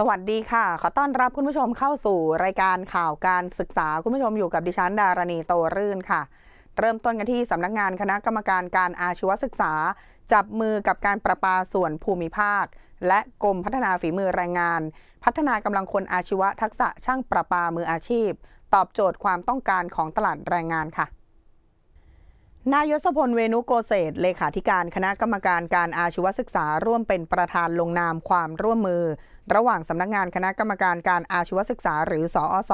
สวัสดีค่ะ ขอต้อนรับคุณผู้ชมเข้าสู่รายการข่าวการศึกษา คุณผู้ชมอยู่กับดิฉันดารณีโตรื่นค่ะ เริ่มต้นกันที่สำนักงานคณะกรรมการการอาชีวศึกษา จับมือกับการประปาส่วนภูมิภาค และกรมพัฒนาฝีมือแรงงาน พัฒนากำลังคนอาชีวะทักษะช่างประปามืออาชีพ ตอบโจทย์ความต้องการของตลาดแรงงานค่ะนายศพลเวนุโกเศษเลขาธิการคณะกรรมการการอาชีวศึกษาร่วมเป็นประธานลงนามความร่วมมือ ระหว่างสำนักงานคณะกรรมการการอาชีวศึกษาหรือสอส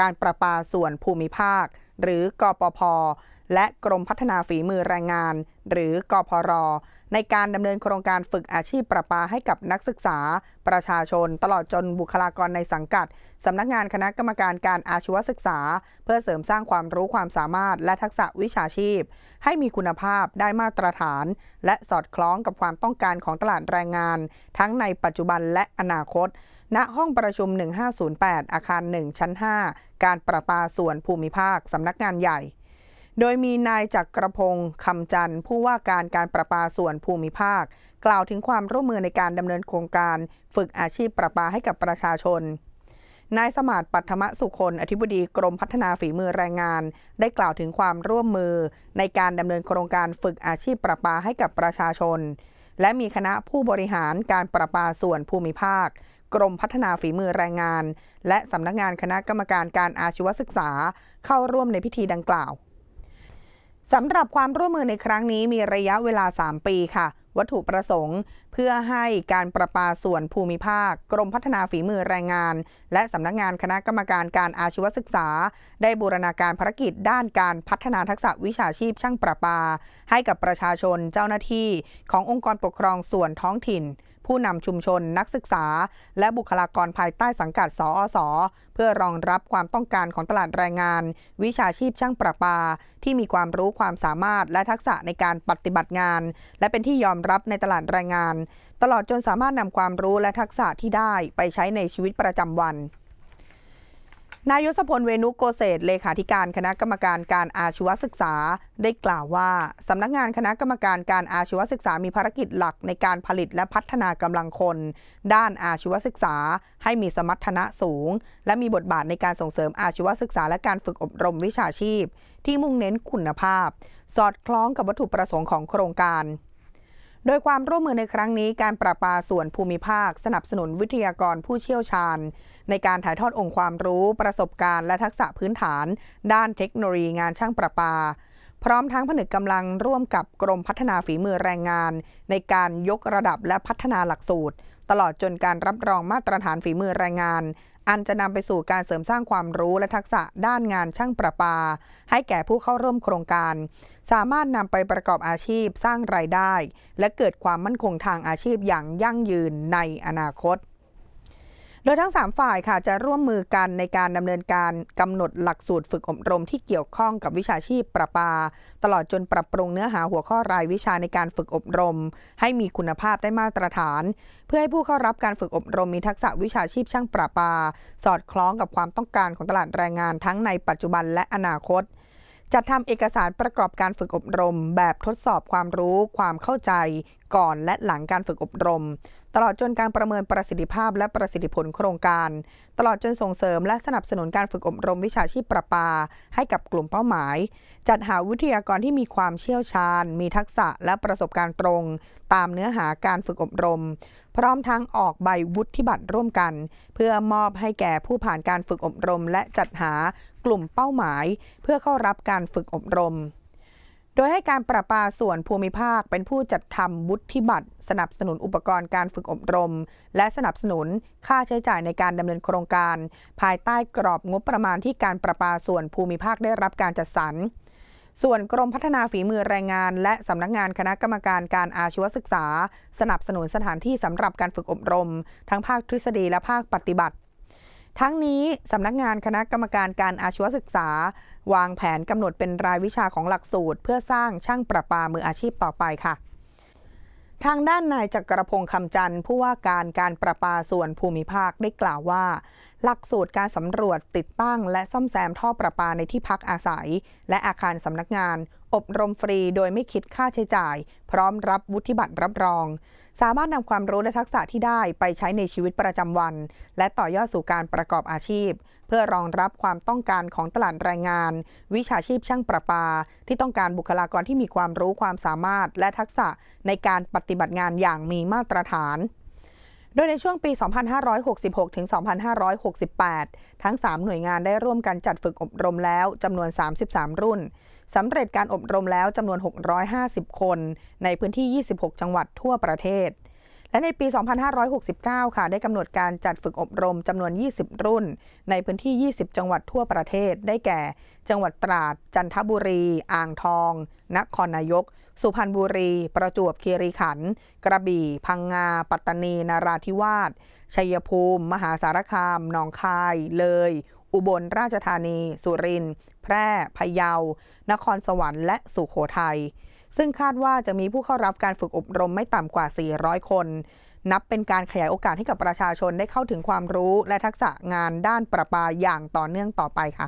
การประปาส่วนภูมิภาค หรือกปพ และกรมพัฒนาฝีมือแรงงาน หรือกพร ในการดำเนินโครงการฝึกอาชีพประปาให้กับนักศึกษา ประชาชน ตลอดจนบุคลากรในสังกัดสำนักงานคณะกรรมการการอาชีวศึกษา เพื่อเสริมสร้างความรู้ความสามารถและทักษะวิชาชีพ ให้มีคุณภาพได้มาตรฐาน และสอดคล้องกับความต้องการของตลาดแรงงาน ทั้งในปัจจุบันและอนาคต ณห้องประชุม 1508 อาคาร 1 ชั้น 5 การประปาส่วนภูมิภาคสำนักงานใหญ่ โดยมีนายจักรพงศ์คำจันทร์ผู้ว่าการการประปาส่วนภูมิภาค กล่าวถึงความร่วมมือในการดำเนินโครงการฝึกอาชีพประปาให้กับประชาชนนายสมาร์ทปัทมสุคนอธิบดีกรมพัฒนาฝีมือแรงงาน ได้กล่าวถึงความร่วมมือในการดำเนินโครงการฝึกอาชีพประปาให้กับประชาชน และมีคณะผู้บริหารการประปาส่วนภูมิภาค กรมพัฒนาฝีมือแรงงาน และสำนักงานคณะกรรมการการอาชีวศึกษา เข้าร่วมในพิธีดังกล่าวสำหรับความร่วมมือในครั้งนี้มีระยะเวลา 3 ปีค่ะ วัตถุประสงค์ เพื่อให้การประปาส่วนภูมิภาค กรมพัฒนาฝีมือแรงงาน และสำนักงานคณะกรรมการการอาชีวศึกษา ได้บูรณาการภารกิจด้านการพัฒนาทักษะวิชาชีพช่างประปา ให้กับประชาชนเจ้าหน้าที่ขององค์กรปกครองส่วนท้องถิ่น ผู้นำชุมชนนักศึกษา และบุคลากรภายใต้สังกัดสอสอเพื่อรองรับความต้องการของตลาดแรงงาน วิชาชีพช่างประปา ที่มีความรู้ความสามารถและทักษะในการปฏิบัติงาน และเป็นที่ยอมรับในตลาดแรงงาน ตลอดจนสามารถนำความรู้และทักษะที่ได้ไปใช้ในชีวิตประจำวัน นายศพลเวนุโกเศษเลขาธิการคณะกรรมการการอาชีวศึกษา ได้กล่าวว่าสำนักงานคณะกรรมการการอาชีวศึกษามีภารกิจหลักในการผลิตและพัฒนากำลังคน ด้านอาชีวศึกษา ให้มีสมรรถนะสูง และมีบทบาทในการส่งเสริมอาชีวศึกษาและการฝึกอบรมวิชาชีพ ที่มุ่งเน้นคุณภาพ สอดคล้องกับวัตถุประสงค์ของโครงการ โดยความร่วมมือในครั้งนี้การประปาส่วนภูมิภาค สนับสนุนวิทยากรผู้เชี่ยวชาญ ในการถ่ายทอดองค์ความรู้ ประสบการณ์และทักษะพื้นฐาน ด้านเทคโนโลยีงานช่างประปา พร้อมทั้งผนึกกำลังร่วมกับกรมพัฒนาฝีมือแรงงาน ในการยกระดับและพัฒนาหลักสูตร ตลอดจนการรับรองมาตรฐานฝีมือแรงงาน อันจะนำไปสู่การเสริมสร้างความรู้และทักษะด้านงานช่างประปา ให้แก่ผู้เข้าร่วมโครงการ สามารถนำไปประกอบอาชีพสร้างรายได้ และเกิดความมั่นคงทางอาชีพอย่างยั่งยืนในอนาคต โดยทั้ง 3 ฝ่ายค่ะจะร่วมมือกันในการดำเนินการกำหนดหลักสูตรฝึกอบรมที่เกี่ยวข้องกับวิชาชีพประปา ตลอดจนปรับปรุงเนื้อหาหัวข้อรายวิชาในการฝึกอบรม ให้มีคุณภาพได้มาตรฐาน เพื่อให้ผู้เข้ารับการฝึกอบรมมีทักษะวิชาชีพช่างประปา สอดคล้องกับความต้องการของตลาดแรงงานทั้งในปัจจุบันและอนาคตจัดทำเอกสารประกอบการฝึกอบรม แบบทดสอบความรู้ ความเข้าใจ ก่อนและหลังการฝึกอบรม ตลอดจนการประเมินประสิทธิภาพและประสิทธิผลโครงการ ตลอดจนส่งเสริมและสนับสนุนการฝึกอบรมวิชาชีพประปา ให้กับกลุ่มเป้าหมาย จัดหาวิทยากรที่มีความเชี่ยวชาญ มีทักษะและประสบการณ์ตรง ตามเนื้อหาการฝึกอบรม พร้อมทั้งออกใบวุฒิบัตรร่วมกัน เพื่อมอบให้แก่ผู้ผ่านการฝึกอบรม และจัดหากลุ่มเป้าหมาย เพื่อเข้ารับการฝึกอบรม โดยให้การประปาส่วนภูมิภาคเป็นผู้จัดทำวุฒิบัตร สนับสนุนอุปกรณ์การฝึกอบรม และสนับสนุนค่าใช้จ่ายในการดำเนินโครงการ ภายใต้กรอบงบประมาณที่การประปาส่วนภูมิภาคได้รับการจัดสรรส่วนกรมพัฒนาฝีมือแรงงาน และสำนักงานคณะกรรมการการอาชีวศึกษา สนับสนุนสถานที่สำหรับการฝึกอบรม ทั้งภาคทฤษฎีและภาคปฏิบัติ ทั้งนี้สำนักงานคณะกรรมการการอาชีวศึกษา วางแผนกำหนดเป็นรายวิชาของหลักสูตร เพื่อสร้างช่างประปามืออาชีพต่อไปค่ะ ทางด้านนายจักรพงศ์คำจันทร์ผู้ว่าการการประปาส่วนภูมิภาคได้กล่าวว่าหลักสูตรการสำรวจติดตั้ง และซ่อมแซมท่อประปาในที่พักอาศัย และอาคารสำนักงาน อบรมฟรีโดยไม่คิดค่าใช้จ่าย พร้อมรับวุฒิบัตรรับรอง สามารถนำความรู้และทักษะที่ได้ไปใช้ในชีวิตประจำวัน และต่อยอดสู่การประกอบอาชีพ เพื่อรองรับความต้องการของตลาดแรงงาน วิชาชีพช่างประปา ที่ต้องการบุคลากรที่มีความรู้ความสามารถและทักษะในการปฏิบัติงานอย่างมีมาตรฐาน โดยในช่วงปี 2566 ถึง 2568 ทั้ง 3 หน่วยงานได้ร่วมกันจัดฝึกอบรมแล้วจำนวน 33 รุ่น สำเร็จการอบรมแล้วจำนวน 650 คน ในพื้นที่ 26 จังหวัดทั่วประเทศ และในปี 2569 ค่ะ ได้กำหนดการจัดฝึกอบรมจำนวน 20 รุ่น ในพื้นที่ 20 จังหวัดทั่วประเทศ ได้แก่ จังหวัดตราด จันทบุรี อ่างทอง นครนายก สุพรรณบุรี ประจวบคีรีขันธ์ กระบี่ พังงา ปัตตานี นาราธิวาส ชัยภูมิ มหาสารคาม หนองคาย เลย อุบลราชธานี สุรินทร์ แพร่ พะเยา นครสวรรค์ และสุโขทัย ซึ่งคาดว่าจะมีผู้เข้ารับการฝึกอบรมไม่ต่ำกว่า 400 คน นับเป็นการขยายโอกาสให้กับประชาชนได้เข้าถึงความรู้และทักษะงานด้านประปาอย่างต่อเนื่องต่อไปค่ะ